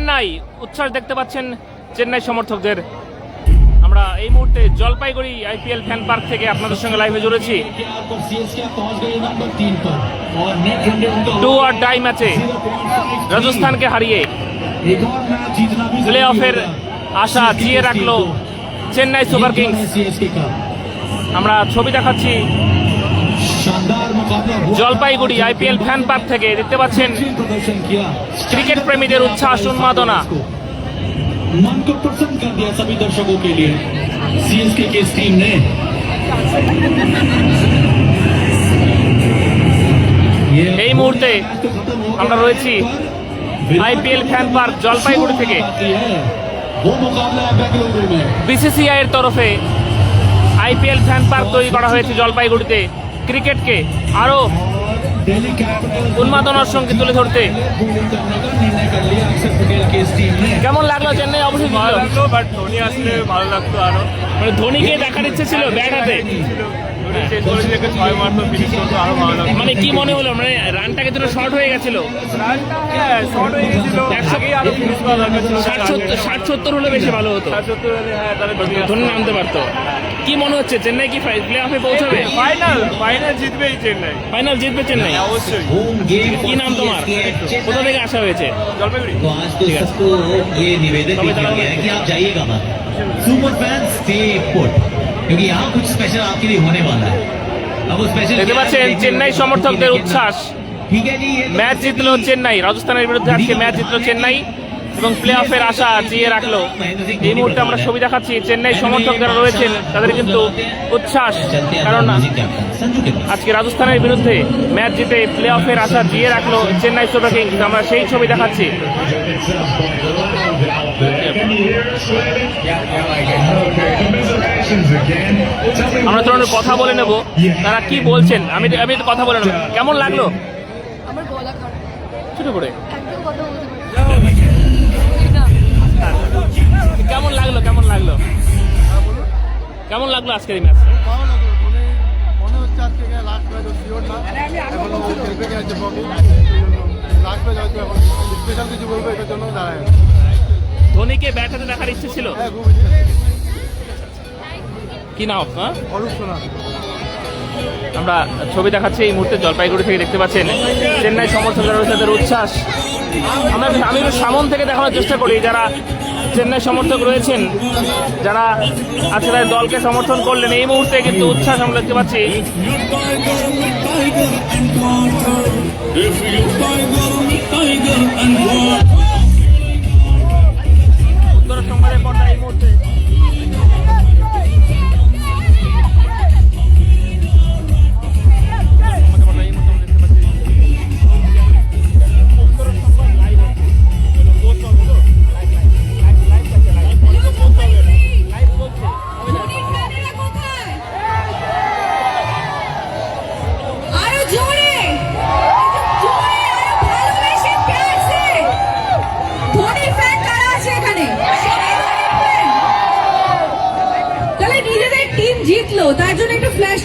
চেন্নাই উচ্ছ্বাস দেখতে পাচ্ছেন চেন্নাই সমর্থকদের। আমরা এই মুহূর্তে জলপাইগুড়ি আইপিএল ফ্যান পার্ক থেকে আপনাদের সঙ্গে লাইভে জুড়েছি। টু আর ডাই ম্যাচে রাজস্থানকে হারিয়ে প্লে অফের আশা জিয়ে রাখল চেন্নাই সুপার কিংস। আমরা ছবি দেখাচ্ছি জলপাইগুড়ি আইপিএল ফ্যান পার্ক থেকে। দেখতে পাচ্ছেন ক্রিকেট প্রেমীদের উচ্ছ্বাস উন্মাদনা मन को प्रसन्न कर दिया सभी दर्शकों के लिए सीएसके की इस टीम ने ये এই মুহূর্তে मैच तो खत्म हो गया আমরা রয়েছি पर আইপিএল ফ্যান পার্ক জলপাইগুড়ি থেকে बाकी है वो मुकाबला है बेंगलुरु में বিসিসিআই এর তরফে আইপিএল ফ্যান পার্ক তৈরি করা হয়েছে জলপাইগুড়িতে ক্রিকেটকে আরও दिल्ली कैपिटल উন্মাদনার সঙ্গে তুলে ধরতে। কেমন লাগল চেন্নাই? অবশ্যই ভালো লাগল বাট ধোনি আসলে ভালো লাগতো আরও। মানে ধোনিকে দেখার ইচ্ছে ছিল ব্যাট হাতে। মানে কি মনে হলো? মানে রানটাকে দুটো শর্ট হয়ে গেছিল। ষাট সত্তর হলে বেশি ভালো হতো। ধোনি নামতে পারতো। কি মনে হচ্ছে চেন্নাই কি প্লে অফে পৌঁছাবে ফাইনাল ফাইনাল জিতবেই চেন্নাই ফাইনাল জিতবে চেন্নাই অবশ্যই होम गेम কি নাম তোমার কোথা থেকে আসা হয়েছে জলপাইগুড়ি तो आज तो सबको ये निवेदन भी किया गया है कि आप जाइएगा मत सुपर फैन स्टे पुट क्योंकि यहाँ कुछ स्पेशल आपके लिए होने वाला है अब वो स्पेशल দেখতে পাচ্ছেন চেন্নাই সমর্থকদের উচ্ছ্বাস ठीक है जी ये तो ম্যাচ জিতলো চেন্নাই রাজস্থানের বিরুদ্ধে আজকে ম্যাচ জিতলো চেন্নাই এবং প্লে অফের আশা জিয়ে রাখল। এই মুহূর্তে আমরা ছবি দেখাচ্ছি চেন্নাই সমর্থক যারা রয়েছেন তাদের কিন্তু উচ্ছ্বাস। কারণ আজকে রাজস্থানের বিরুদ্ধে ম্যাচ জিতে প্লে অফের আশা জিয়ে রাখল চেন্নাই সুপার কিংস। আমরা সেই ছবি দেখাচ্ছি। আমরা তোমার কথা বলে নেব। তারা কি বলছেন? আমি আমি কথা বলে নেব। কেমন লাগল? আমার গলা ছোট করে লাগল আজকের এই ম্যাচ এটার জন্য দাঁড়ায় ধোনিকে ব্যাট দেখার ইচ্ছে ছিল। কি নাম হ্যাঁ অরূপ আমরা ছবি দেখাচ্ছি এই মুহূর্তে জলপাইগুড়ি থেকে দেখতে পাচ্ছেন চেন্নাই সমর্থকরা রয়েছে তাদের উচ্ছ্বাস। আমরা আমি সামন থেকে দেখানোর চেষ্টা করি যারা চেন্নাই সমর্থক রয়েছেন, যারা আজকে তাদের দলকে সমর্থন করলেন। এই মুহূর্তে কিন্তু উচ্ছ্বাস আমরা দেখতে পাচ্ছি। উত্তরের তার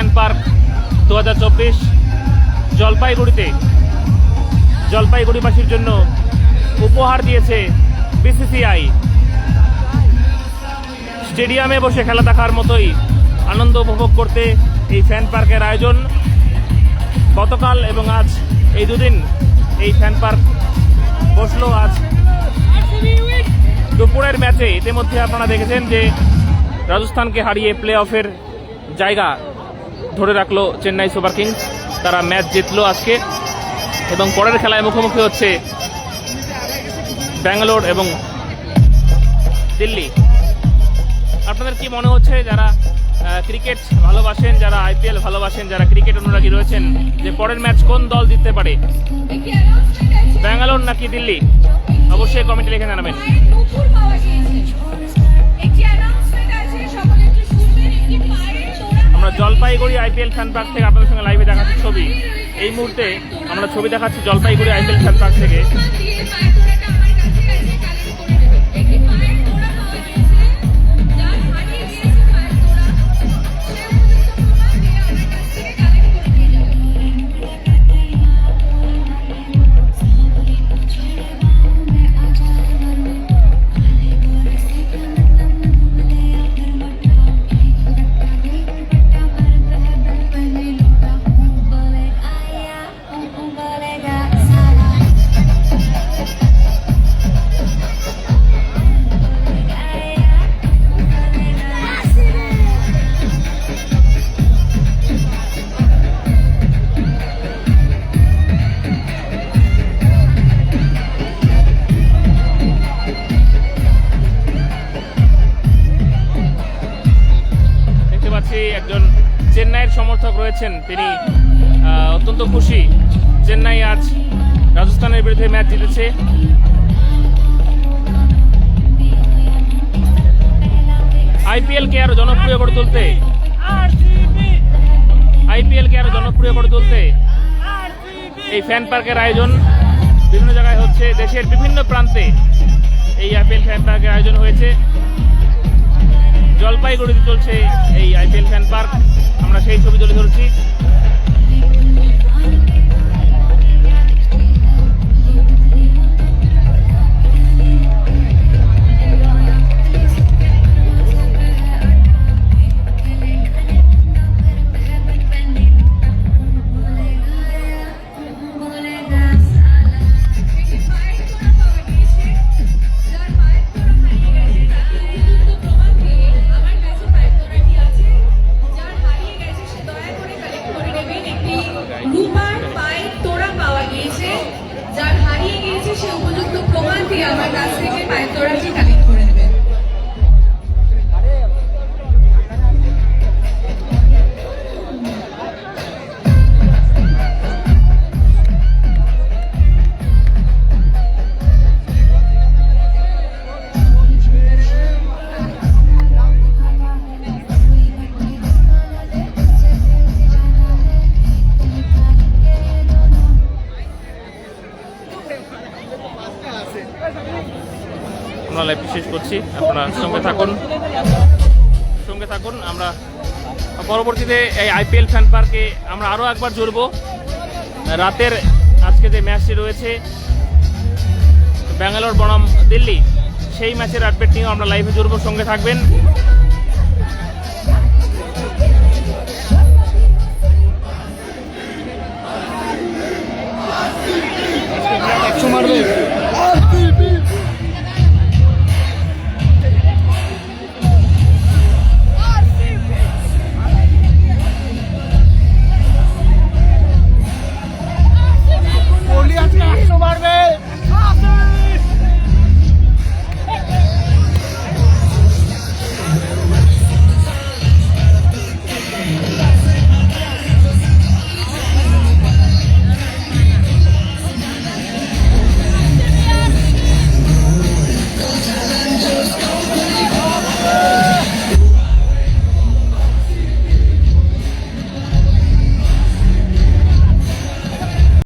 ফ্যান পার্ক দু হাজার চব্বিশ, জলপাইগুড়িতে। জলপাইগুড়িবাসীর জন্য উপহার দিয়েছে বিসিসিআই স্টেডিয়ামে বসে খেলা দেখার মতোই আনন্দ উপভোগ করতে এই ফ্যান পার্কের আয়োজন। গতকাল এবং আজ এই দুদিন এই ফ্যান পার্ক বসল। আজ দুপুরের ম্যাচে ইতিমধ্যে আপনারা দেখেছেন যে রাজস্থানকে হারিয়ে প্লে অফের জায়গা ধরে রাখল চেন্নাই সুপার কিংস। তারা ম্যাচ জিতলো আজকে। এবং পরের খেলায় মুখোমুখি হচ্ছে ব্যাঙ্গালোর এবং দিল্লি। আপনাদের কি মনে হচ্ছে যারা ক্রিকেট ভালোবাসেন, যারা আইপিএল ভালোবাসেন, যারা ক্রিকেট অনুরাগী রয়েছেন, যে পরের ম্যাচ কোন দল জিততে পারে। ব্যাঙ্গালোর নাকি দিল্লি? অবশ্যই কমেন্টে লিখে জানাবেন। জলপাইগুড়ি আইপিএল ফ্যান পার্ক থেকে আপনাদের সঙ্গে লাইভে দেখাচ্ছি ছবি। এই মুহূর্তে আমরা ছবি দেখাচ্ছি জলপাইগুড়ি আইপিএল ফ্যান পার্ক থেকে। রয়েছেন তিনি অত্যন্ত খুশি। চেন্নাই আজ রাজস্থানের বিরুদ্ধে ম্যাচ জিতেছে। আইপিএল কে আরও জনপ্রিয় করে তুলতে। আইপিএল কে আরও জনপ্রিয় করে তুলতে। এই ফ্যান পার্কের আয়োজন বিভিন্ন জায়গায় হচ্ছে। দেশের বিভিন্ন প্রান্তে এই আইপিএল ফ্যান পার্কের আয়োজন হয়েছে। জলপাইগুড়িতে চলছে এই আইপিএল ফ্যান পার্ক আমরা সেই ছবি তুলে ধরছি। আমরা লাইভ শেষ করছি। আপনারা সঙ্গে থাকুন। সঙ্গে থাকুন, আমরা পরবর্তীতে এই আইপিএল ফ্যান পার্কে আমরা আরও একবার জুড়ব। রাতের আজকে যে ম্যাচটি রয়েছে, ব্যাঙ্গালোর বনাম দিল্লি, সেই ম্যাচের আপডেট নিয়েও আমরা লাইভে জুড়ব। সঙ্গে থাকবেন।